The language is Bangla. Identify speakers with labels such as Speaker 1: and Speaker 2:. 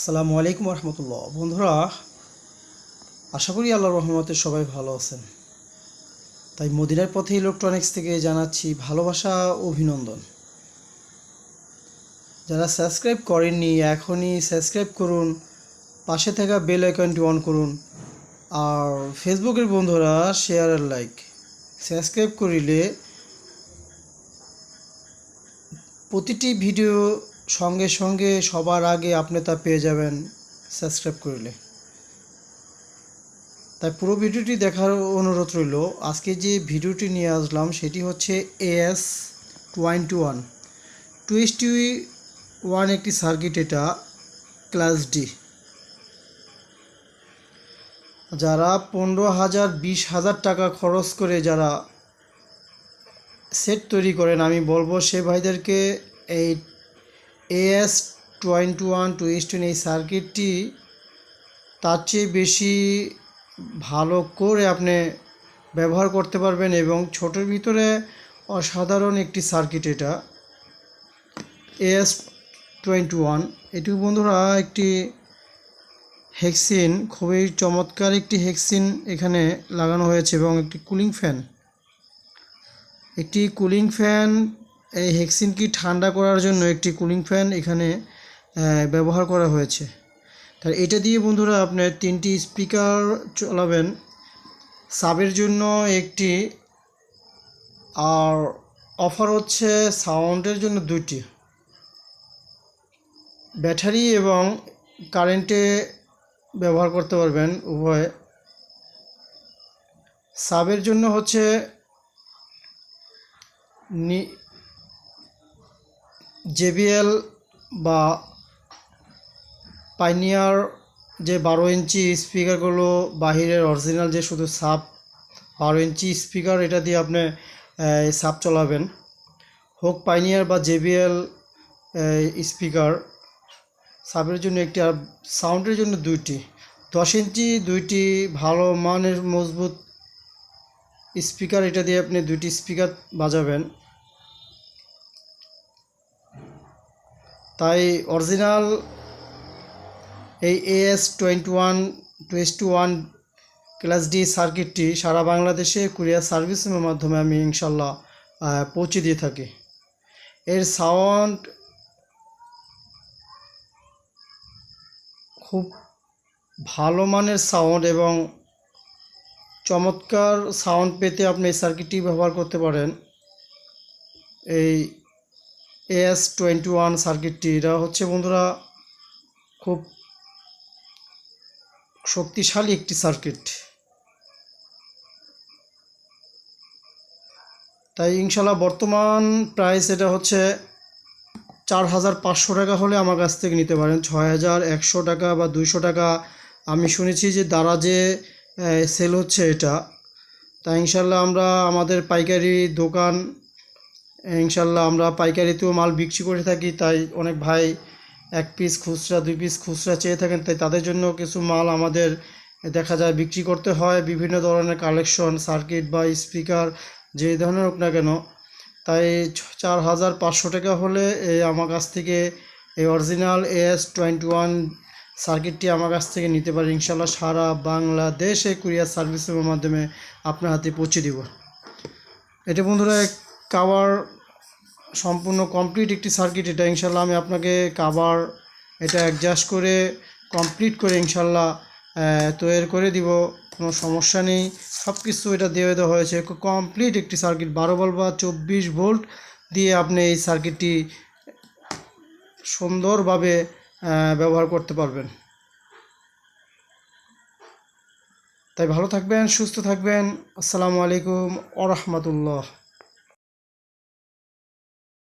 Speaker 1: আসসালামু আলাইকুম রহমতুল্লাহ বন্ধুরা, আশা করি আল্লাহ রহমতে সবাই ভালো আছেন। তাই মদিনার পথে ইলেকট্রনিক্স থেকে জানাচ্ছি ভালোবাসা, অভিনন্দন। যারা সাবস্ক্রাইব করেননি, এখনই সাবস্ক্রাইব করুন, পাশে থাকা বেল আইকনটি অন করুন, আর ফেসবুকের বন্ধুরা শেয়ার আর লাইক সাবস্ক্রাইব করিলে প্রতিটি ভিডিও সঙ্গে সঙ্গে সবার আগে আপনি তা পেয়ে যাবেন সাবস্ক্রাইব করলে। তাই পুরো ভিডিওটি দেখার অনুরোধ রইল, আজকে যে ভিডিওটি নিয়ে আসলাম সেটি হচ্ছে AS twenty one twenty one একটি সার্কিট এটা ক্লাস ডি যারা পনেরো হাজার, বিশ হাজার টাকা খরচ করে যারা সেট তৈরি করেন, আমি বলব সে ভাইদেরকে এই AS twenty one two twenty one এই সার্কিটটি তার চেয়ে বেশি ভালো করে আপনি ব্যবহার করতে পারবেন এবং ছোটোর ভিতরে অসাধারণ একটি সার্কিট এটা। AS twenty one. এটি বন্ধুরা, একটি হেক্সিন, খুবই চমৎকার একটি হেক্সিন এখানে লাগানো হয়েছে এবং একটি কুলিং ফ্যান। একটি কুলিং ফ্যান এই হেক্সিনকে ঠান্ডা করার জন্য একটি কুলিং ফ্যান এখানে ব্যবহার করা হয়েছে। তার এটা দিয়ে বন্ধুরা আপনার তিনটি স্পিকার চালাবেন। সাবের জন্য একটি, আর অফার হচ্ছে সাউন্ডের জন্য দুটি ব্যাটারি এবং কারেন্টে ব্যবহার করতে পারবেন উভয়। সাবের জন্য হচ্ছে জেবিএল বা পাইনিয়ার যে বারো ইঞ্চি স্পিকারগুলো, বাহিরের অরিজিনাল যে শুধু সাপ, বারো ইঞ্চি স্পিকার, এটা দিয়ে আপনি সাপ চালাবেন। হোক পাইনিয়ার বা জেবিএল স্পিকার সাবের জন্য একটি আর সাউন্ডের জন্য দুইটি। দশ ইঞ্চি দুইটি ভালো মানের মজবুত স্পিকার, এটা দিয়ে আপনি দুইটি স্পিকার বাজাবেন। তাই অরিজিনাল এই AS twenty one twenty one class D সার্কিটটি সারা বাংলাদেশে কুরিয়ার সার্ভিসের মাধ্যমে আমি ইনশাল্লাহ পৌঁছে দিয়ে থাকি। এর সাউন্ড খুব ভালো মানের সাউন্ড এবং চমৎকার সাউন্ড পেতে আপনি এই সার্কিটটি ব্যবহার করতে পারেন। এই এএস টোয়েন্টি ওয়ান সার্কিটটি এটা হচ্ছে বন্ধুরা, খুব শক্তিশালী একটি সার্কিট। তাই ইনশাল্লাহ বর্তমান প্রাইস এটা হচ্ছে চার হাজার পাঁচশো টাকা হলে আমার কাছ থেকে নিতে পারেন। ছয় হাজার একশো টাকা বা দুইশো টাকা আমি শুনেছি যে দারাজে সেল হচ্ছে এটা। তাই ইনশাল্লাহ আমরা আমাদের পাইকারি দোকান ইনশাল্লাহ আমরা পাইকারিতেও মাল বিক্রি করে থাকি, তাই অনেক ভাই এক পিস খুচরা, দুই পিস খুচরা চেয়ে থাকেন, তাই তাদের জন্য কিছু মাল আমাদের দেখা যায় বিক্রি করতে হয়, বিভিন্ন ধরনের কালেকশন সার্কিট বা স্পিকার যে ধরনের হোক না কেন। তাই চার হাজার পাঁচশো টাকা হলে এই আমার কাছ থেকে এই অরিজিনাল এস টোয়েন্টি ওয়ান সার্কিটটি আমার কাছ থেকে নিতে পারে ইনশাল্লাহ সারা বাংলাদেশে কুরিয়ার সার্ভিসের মাধ্যমে আপনার হাতে পৌঁছে দিব। এটা বন্ধুরা কাভার সম্পূর্ণ কমপ্লিট একটি সার্কিট এটা ইনশাল্লাহ আমি আপনাকে কাভার এটা অ্যাডজাস্ট করে কমপ্লিট করে ইনশাল্লাহ তৈরি করে দিব, কোনো সমস্যা নেই। সব কিছু এটা দিয়ে দেওয়া হয়েছে। কমপ্লিট একটি সার্কিট বারো ভোল্ট বা চব্বিশ ভোল্ট দিয়ে আপনি এই সার্কিটটি সুন্দরভাবে ব্যবহার করতে পারবেন। তাই ভালো থাকবেন, সুস্থ থাকবেন। আসসালামু আলাইকুম আ রহমতুল্লাহ।